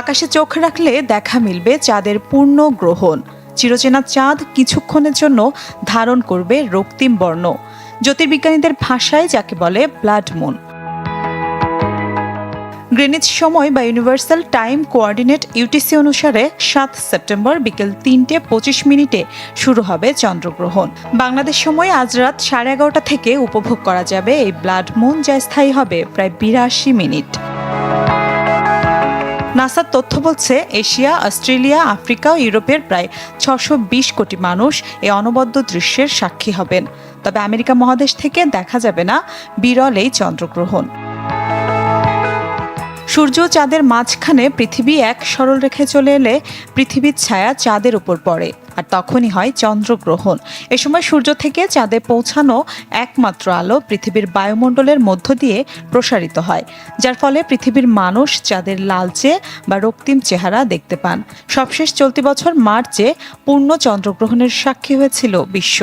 আকাশে চোখ রাখলে দেখা মিলবে চাঁদের পূর্ণ গ্রহণ। চিরচেনা চাঁদ কিছুক্ষণের জন্য ধারণ করবে রক্তিম বর্ণ। জ্যোতির্বিজ্ঞানীদের ভাষায় যাকে বলে ব্লাড মুন। গ্রিনিচ সময় বা ইউনিভার্সাল টাইম কোঅর্ডিনেট ইউটিসি অনুসারে সাত সেপ্টেম্বর বিকেল তিনটে পঁচিশ মিনিটে শুরু হবে চন্দ্রগ্রহণ। বাংলাদেশ সময় আজ রাত সাড়ে এগারোটা থেকে উপভোগ করা যাবে এই ব্লাড মুন, যা স্থায়ী হবে প্রায় বিরাশি মিনিট। নাসার তথ্য বলছে, এশিয়া, অস্ট্রেলিয়া, আফ্রিকা ও ইউরোপের প্রায় ছশো কোটি মানুষ এই অনবদ্য দৃশ্যের সাক্ষী হবেন। তবে আমেরিকা মহাদেশ থেকে দেখা যাবে না বিরল এই চন্দ্রগ্রহণ। সূর্য চাঁদের মাঝখানে পৃথিবী এক সরল রেখে চলে এলে পৃথিবীর ছায়া চাঁদের উপর পড়ে। আর তখনই হয় চন্দ্রগ্রহণ। এ সময় সূর্য থেকে চাঁদে পৌঁছানো একমাত্র আলো পৃথিবীর বায়ুমণ্ডলের মধ্য দিয়ে প্রসারিত হয়, যার ফলে পৃথিবীর মানুষ চাঁদের লালচে বা রক্তিম চেহারা দেখতে পান। সবশেষ চলতি বছর মার্চে পূর্ণ চন্দ্রগ্রহণের সাক্ষী হয়েছিল বিশ্ব।